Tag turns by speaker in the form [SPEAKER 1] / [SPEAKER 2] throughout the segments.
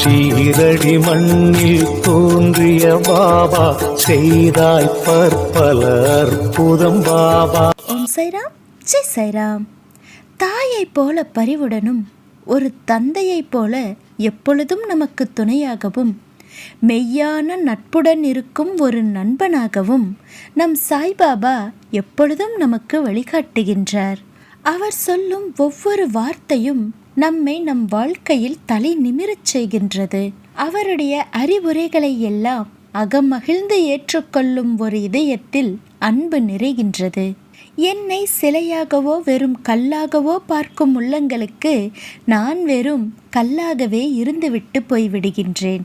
[SPEAKER 1] ஷீரடி மண்ணில் தோன்றிய பாபா செய்தாய் பற்பல அற்புதம் பாபா.
[SPEAKER 2] ஓம் சைராம் ஜெய் சைராம். தாயைப் போல பரிவுடனும் ஒரு தந்தையைப் போல எப்பொழுதும் நமக்கு துணையாகவும் மெய்யான நட்புடன் இருக்கும் ஒரு நண்பனாகவும் நம் சாய்பாபா எப்பொழுதும் நமக்கு வழிகாட்டுகின்றார். அவர் சொல்லும் ஒவ்வொரு வார்த்தையும் நம்மை நம் வாழ்க்கையில் தலை நிமிரச் செய்கின்றது. அவருடைய அறிவுரைகளை எல்லாம் அகமகிழ்ந்து ஏற்றுக்கொள்ளும் ஒரு இதயத்தில் அன்பு நிறைகின்றது. என்னை சிலையாகவோ வெறும் கல்லாகவோ பார்க்கும் உள்ளங்களுக்கு நான் வெறும் கல்லாகவே இருந்துவிட்டு போய்விடுகின்றேன்.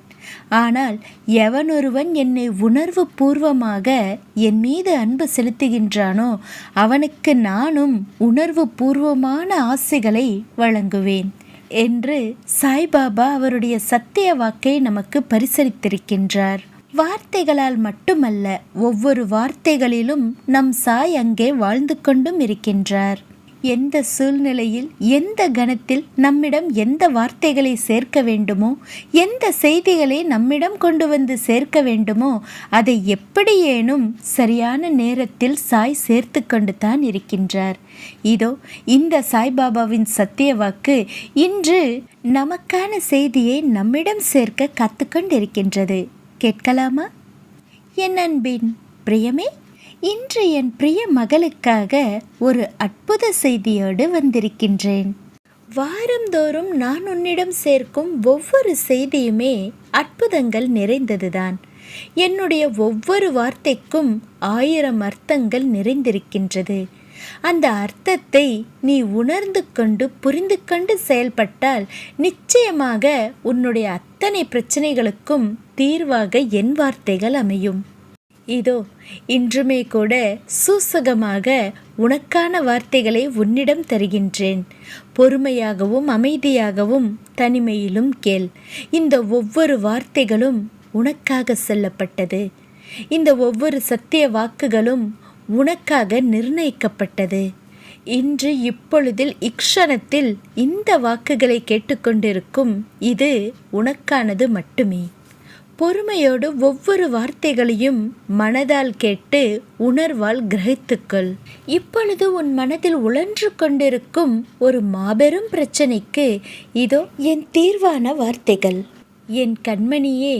[SPEAKER 2] ஆனால் எவனொருவன் என்னை உணர்வு பூர்வமாக என் மீது அன்பு செலுத்துகின்றானோ அவனுக்கு நானும் உணர்வு பூர்வமான ஆசைகளை வழங்குவேன் என்று சாய்பாபா அவருடைய சத்திய வாக்கை நமக்கு பரிசளித்திருக்கின்றார். வார்த்தைகளால் மட்டுமல்ல ஒவ்வொரு வார்த்தைகளிலும் நம் சாய் அங்கே வாழ்ந்து கொண்டும் இருக்கின்றார். எந்த சூழ்நிலையில் எந்த கணத்தில் நம்மிடம் எந்த வார்த்தைகளை சேர்க்க வேண்டுமோ எந்த செய்திகளை நம்மிடம் கொண்டு வந்து சேர்க்க வேண்டுமோ அதை எப்படியேனும் சரியான நேரத்தில் சாய் சேர்த்து கொண்டு தான் இருக்கின்றார். இதோ இந்த சாய்பாபாவின் சத்திய வாக்கு இன்று நமக்கான செய்தியை நம்மிடம் சேர்க்க கற்றுக்கொண்டிருக்கின்றது கேட்கலாமா? என் அன்பின் பிரியமே இன்று என் பிரிய மகளுக்காக ஒரு அற்புத செய்தியோடு வந்திருக்கின்றேன். வாரந்தோறும் நான் உன்னிடம் சேர்க்கும் ஒவ்வொரு செய்தியுமே அற்புதங்கள் நிறைந்ததுதான். என்னுடைய ஒவ்வொரு வார்த்தைக்கும் ஆயிரம் அர்த்தங்கள் நிறைந்திருக்கின்றது. அந்த அர்த்தத்தை நீ உணர்ந்து கொண்டு புரிந்து கொண்டு செயல்பட்டால் நிச்சயமாக உன்னுடைய அத்தனை பிரச்சனைகளுக்கும் தீர்வாக என் வார்த்தைகள் அமையும். இதோ இன்றுமே கூட சூசகமாக உனக்கான வார்த்தைகளை உன்னிடம் தருகின்றேன். பொறுமையாகவும் அமைதியாகவும் தனிமையிலும் கேள். இந்த ஒவ்வொரு வார்த்தைகளும் உனக்காக சொல்லப்பட்டது. இந்த ஒவ்வொரு சத்திய வாக்குகளும் உனக்காக நிர்ணயிக்கப்பட்டது. இன்று இப்பொழுதில் இக்ஷணத்தில் இந்த வாக்குகளை கேட்டுக்கொண்டிருக்கும் இது உனக்கானது மட்டுமே. பொறுமையோடு ஒவ்வொரு வார்த்தைகளையும் மனதால் கேட்டு உணர்வால் கிரகித்துக்கொள். இப்பொழுது உன் மனதில் உழன்று கொண்டிருக்கும் ஒரு மாபெரும் பிரச்சனைக்கு இதோ என் தீர்வான வார்த்தைகள். என் கண்மணியே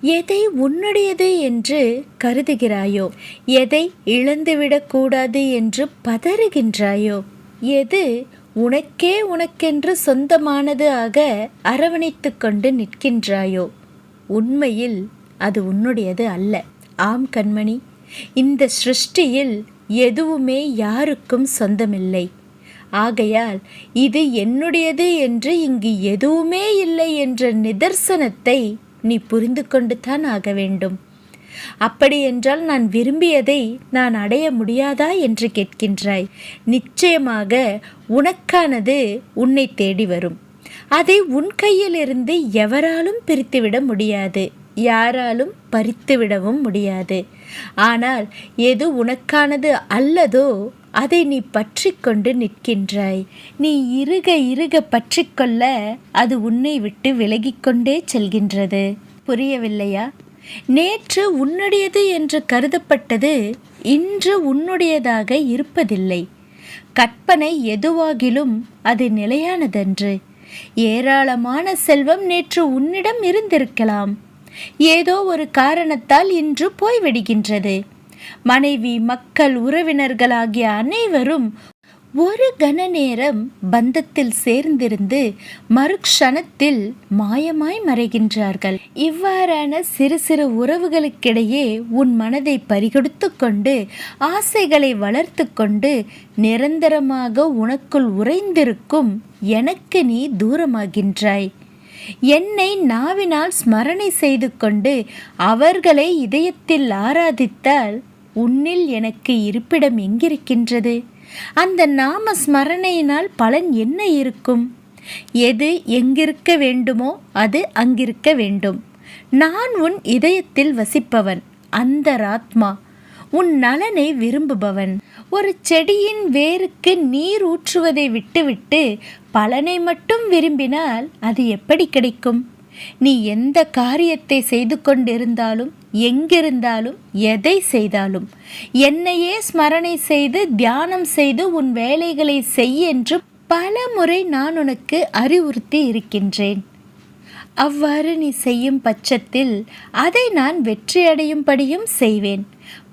[SPEAKER 2] எதை உன்னுடையது என்று கருதுகிறாயோ எதை இழந்துவிடக்கூடாது என்று பதறுகின்றாயோ எது உனக்கே உனக்கென்று சொந்தமானது ஆக அரவணைத்து கொண்டு நிற்கின்றாயோ உண்மையில் அது உன்னுடையது அல்ல. ஆம் கண்மணி. இந்த சிருஷ்டியில் எதுவுமே யாருக்கும் சொந்தமில்லை. ஆகையால் இது என்னுடையது என்று இங்கு எதுவுமே இல்லை என்ற நிதர்சனத்தை நீ புரிந்து கொண்டு தான் ஆக வேண்டும். அப்படியென்றால் நான் விரும்பியதை நான் அடைய முடியாதா என்று கேட்கின்றாய். நிச்சயமாக உனக்கானது உன்னை தேடி வரும். அதை உன் கையிலிருந்து எவராலும் பிரித்துவிட முடியாது யாராலும் பறித்துவிடவும் முடியாது. ஆனால் எது உனக்கானது அல்லதோ அதை நீ பற்றி கொண்டு நிற்கின்றாய். நீ இறுக இருக பற்றிக்கொள்ள அது உன்னை விட்டு விலகிக்கொண்டே செல்கின்றது. புரியவில்லையா? நேற்று உன்னுடையது என்று கருதப்பட்டது இன்று உன்னுடையதாக இருப்பதில்லை. கற்பனை எதுவாகிலும் அது நிலையானதன்று. ஏராளமான செல்வம் நேற்று உன்னிடம் இருந்திருக்கலாம். ஏதோ ஒரு காரணத்தால் இன்று போய்விடுகின்றது. மனைவி மக்கள் உறவினர்கள் ஆகிய அனைவரும் ஒரு கன நேரம் பந்தத்தில் சேர்ந்திருந்து மறுக்ஷணத்தில் மாயமாய் மறைகின்றார்கள். இவ்வாறான சிறு சிறு உறவுகளுக்கிடையே உன் மனதை பறிகொடுத்து கொண்டு ஆசைகளை வளர்த்து கொண்டு நிரந்தரமாக உனக்குள் உறைந்திருக்கும் எனக்கு நீ தூரமாகின்றாய். என்னை நாவினால் ஸ்மரணை செய்து கொண்டு அவர்களை இதயத்தில் ஆராதித்தால் உன்னில் எனக்கு இருப்பிடம் எங்கிருக்கின்றது? அந்த நாம ஸ்மரணையினால் பலன் என்ன இருக்கும்? எது எங்கிருக்க வேண்டுமோ அது அங்கிருக்க வேண்டும். நான் உன் இதயத்தில் வசிப்பவன் அந்த ராத்மா உன் நலனை விரும்புபவன். ஒரு செடியின் வேருக்கு நீர் ஊற்றுவதை விட்டுவிட்டு பலனை மட்டும் விரும்பினால் அது எப்படி கிடைக்கும்? நீ எந்த காரியத்தை செய்து கொண்டிருந்தாலும் எங்கிருந்தாலும் எதை செய்தாலும் என்னையே ஸ்மரணை செய்து தியானம் செய்து உன் வேலைகளை செய் என்று பல முறை நான் உனக்கு அறிவுறுத்தி இருக்கின்றேன். அவ்வாறு நீ செய்யும் பட்சத்தில் அதை நான் வெற்றியடையும்படியும் செய்வேன்.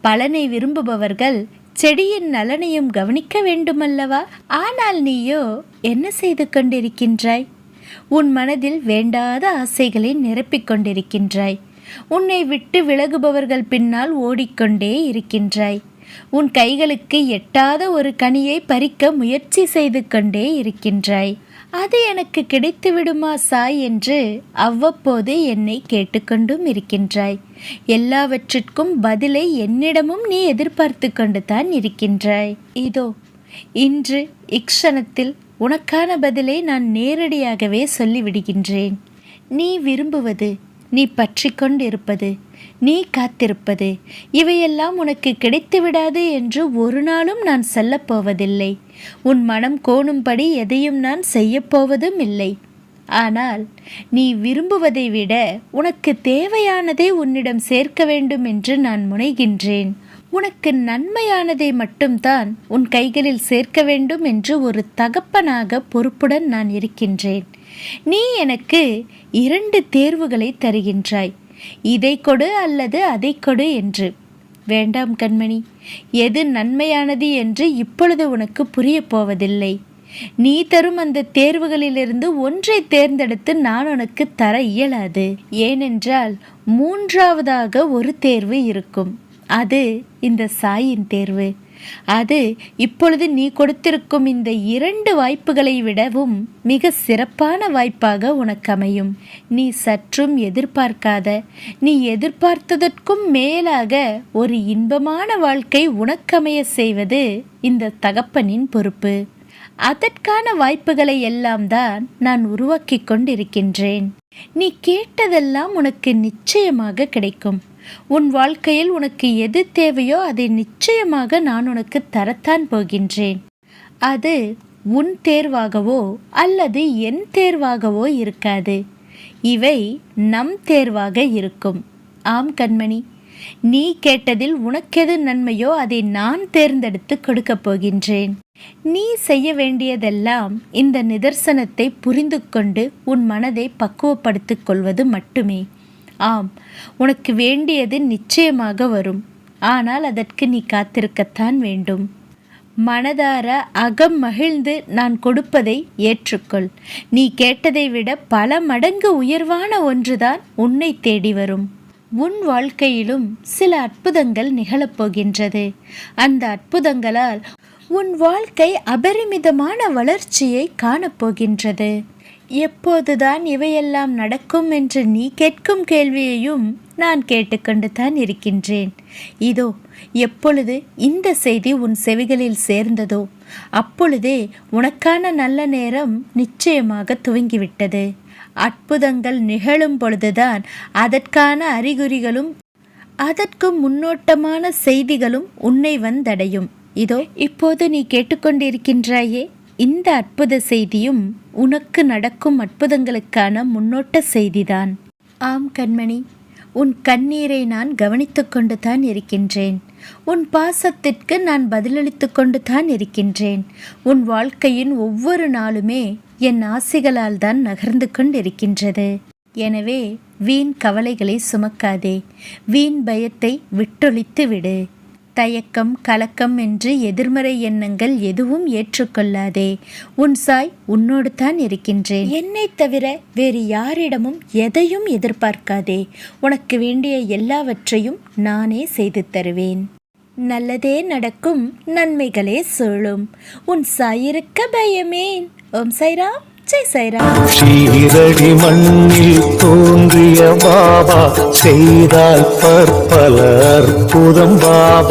[SPEAKER 2] பலனை விரும்புபவர்கள் செடியின் நலனையும் கவனிக்க வேண்டுமல்லவா? ஆனால் நீயோ என்ன செய்து கொண்டிருக்கின்றாய்? உன் மனதில் வேண்டாத ஆசைகளை நிரப்பிக் கொண்டிருக்கின்றாய். உன்னை விட்டு விலகுபவர்கள் பின்னால் ஓடிக்கொண்டே இருக்கின்றாய். உன் கைகளுக்கு எட்டாத ஒரு கனியை பறிக்க முயற்சி செய்து கொண்டே இருக்கின்றாய். அது எனக்கு கிடைத்து விடுமா சாய் என்று அவ்வப்போது என்னை கேட்டுக்கொண்டும் இருக்கின்றாய். எல்லாவற்றிற்கும் பதிலை என்னிடமும் நீ எதிர்பார்த்து கொண்டு தான் இருக்கின்றாய். இதோ இன்று இக்ஷணத்தில் உனக்கான பதிலை நான் நேரடியாகவே சொல்லிவிடுகின்றேன். நீ விரும்புவது நீ பற்றி கொண்டிருப்பது நீ காத்திருப்பது இவையெல்லாம் உனக்கு கிடைத்து விடாது என்று ஒரு நாளும் நான் சொல்லப் போவதில்லை உன் மனம் கோணும்படி எதையும் நான் செய்யப்போவதும் இல்லை. ஆனால் நீ விரும்புவதை விட உனக்கு தேவையானதை உன்னிடம் சேர்க்க வேண்டும் என்று நான் முனைகின்றேன். உனக்கு நன்மையானதை மட்டும்தான் உன் கைகளில் சேர்க்க வேண்டும் என்று ஒரு தகப்பனாக பொறுப்புடன் நான் இருக்கின்றேன். நீ எனக்கு இரண்டு தேர்வுகளை தருகின்றாய். இதை கொடு அல்லது அதை கொடு என்று. வேண்டாம் கண்மணி. எது நன்மையானது என்று இப்பொழுது உனக்கு புரியப் போவதில்லை. நீ தரும் அந்த தேர்வுகளிலிருந்து ஒன்றை தேர்ந்தெடுத்து நான் உனக்கு தர இயலாது. ஏனென்றால் மூன்றாவதாக ஒரு தேர்வு இருக்கும். அது இந்த சாயின் தேர்வு. அது இப்பொழுது நீ கொடுத்திருக்கும் இந்த இரண்டு வாய்ப்புகளை விடவும் மிக சிறப்பான வாய்ப்பாக உனக்கு அமையும். நீ சற்றும் எதிர்பார்க்காத நீ எதிர்பார்த்ததற்கும் மேலாக ஒரு இன்பமான வாழ்க்கை உனக்கமைய செய்வது இந்த தகப்பனின் பொறுப்பு. அதற்கான வாய்ப்புகளை எல்லாம் தான் நான் உருவாக்கி கொண்டிருக்கின்றேன். நீ கேட்டதெல்லாம் உனக்கு நிச்சயமாக கிடைக்கும். உன் வாழ்க்கையில் உனக்கு எது தேவையோ அதை நிச்சயமாக நான் உனக்கு தரத்தான் போகின்றேன். அது உன் தேர்வாகவோ அல்லது என் தேர்வாகவோ இருக்காது. இவை நம் தேர்வாக இருக்கும். ஆம் கண்மணி. நீ கேட்டதில் உனக்கெது நன்மையோ அதை நான் தேர்ந்தெடுத்து கொடுக்கப் போகின்றேன். நீ செய்ய வேண்டியதெல்லாம் இந்த நிதர்சனத்தை புரிந்து கொண்டு உன் மனதை பக்குவப்படுத்திக் கொள்வது மட்டுமே. ஆம் உனக்கு வேண்டியது நிச்சயமாக வரும். ஆனால் அதற்கு நீ காத்திருக்கத்தான் வேண்டும். மனதார அகம் மகிழ்ந்து நான் கொடுப்பதை ஏற்றுக்கொள். நீ கேட்டதை விட பல மடங்கு உயர்வான ஒன்றுதான் உன்னை தேடி வரும். உன் வாழ்க்கையிலும் சில அற்புதங்கள் நிகழப்போகின்றது அந்த அற்புதங்களால் உன் வாழ்க்கை அபரிமிதமான வளர்ச்சியை காணப்போகின்றது எப்போதுதான் இவையெல்லாம் நடக்கும் என்று நீ கேட்கும் கேள்வியையும் நான் கேட்டுக்கொண்டு தான் இருக்கின்றேன். இதோ எப்பொழுது இந்த செய்தி உன் செவிகளில் சேர்ந்ததோ அப்பொழுதே உனக்கான நல்ல நேரம் நிச்சயமாக துவங்கிவிட்டது. அற்புதங்கள் நிகழும் பொழுதுதான் அதற்கான அறிகுறிகளும் அதற்கு முன்னோட்டமான செய்திகளும் உன்னை வந்தடையும். இதோ இப்போது நீ கேட்டுக்கொண்டிருக்கின்றாயே இந்த அற்புத செய்தியும் உனக்கு நடக்கும் அற்புதங்களுக்கான முன்னோட்ட செய்திதான். ஆம் கண்மணி உன் கண்ணீரை நான் கவனித்து கொண்டு தான் இருக்கின்றேன். உன் பாசத்திற்கு நான் பதிலளித்து கொண்டு தான் இருக்கின்றேன். உன் வாழ்க்கையின் ஒவ்வொரு நாளுமே என் ஆசைகளால் தான் நகர்ந்து கொண்டிருக்கின்றது. எனவே வீண் கவலைகளை சுமக்காதே. வீண் பயத்தை விட்டொழித்து விடு. தயக்கம் கலக்கம் என்று எதிர்மறை எண்ணங்கள் எதுவும் ஏற்றுக்கொள்ளாதே. உன் சாய் உன்னோடு தான் இருக்கின்றேன். என்னை தவிர வேறு யாரிடமும் எதையும் எதிர்பார்க்காதே. உனக்கு வேண்டிய எல்லாவற்றையும் நானே செய்து தருவேன். நல்லதே நடக்கும் நன்மைகளே சொல்லும் உன் சாயிருக்க பயமேன் ஓம் சைராம் ஜெய் சைராம்
[SPEAKER 1] மண்ணில் தோன்றிய பாபா செய்தால் பற்பல அற்புதம் பாபா.